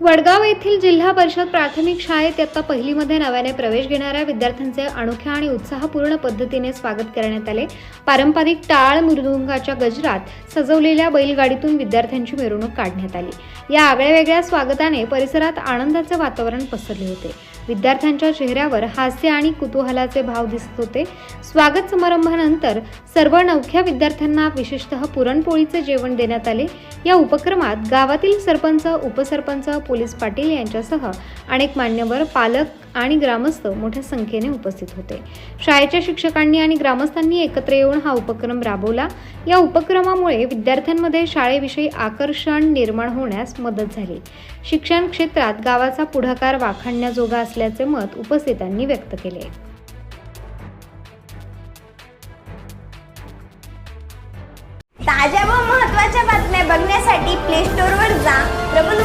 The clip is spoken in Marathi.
वडगाव येथील जिल्हा परिषद प्राथमिक शाळेत इयत्ता पहिलीमध्ये नव्याने प्रवेश घेणाऱ्या विद्यार्थ्यांचे अनोख्या आणि उत्साहपूर्ण पद्धतीने स्वागत करण्यात आले. पारंपरिक टाळ मृदुंगाच्या गजरात सजवलेल्या बैलगाडीतून विद्यार्थ्यांची मिरवणूक काढण्यात आली. या आगळ्या वेगळ्या स्वागताने परिसरात आनंदाचे वातावरण पसरले होते. विद्यार्थ्यांच्या चेहऱ्यावर हास्य आणि कुतूहलाचे भाव दिसत होते. स्वागत समारंभानंतर सर्व नवख्या विद्यार्थ्यांना विशेषतः पुरणपोळीचे जेवण देण्यात आले. या उपक्रमात गावातील सरपंच उपसरपंच पोलीस पाटील यांच्यासह अनेक मान्यवर पालक आणि ग्रामस्थ मोठ्या संख्येने उपस्थित होते. शाळेच्या शिक्षकांनी आणि ग्रामस्थांनी एकत्र येऊन हा उपक्रम राबवला. या उपक्रमामुळे विद्यार्थ्यांमध्ये शाळेविषयी आकर्षण निर्माण होण्यास मदत झाली. शिक्षण क्षेत्रात गावाचा पुढाकार वाखाणण्याजोगा असल्याचे मत उपस्थितांनी व्यक्त केले. ताज्या व महत्त्वाच्या बातम्या बघण्यासाठी प्ले स्टोअरवर जा. प्रबलभूमी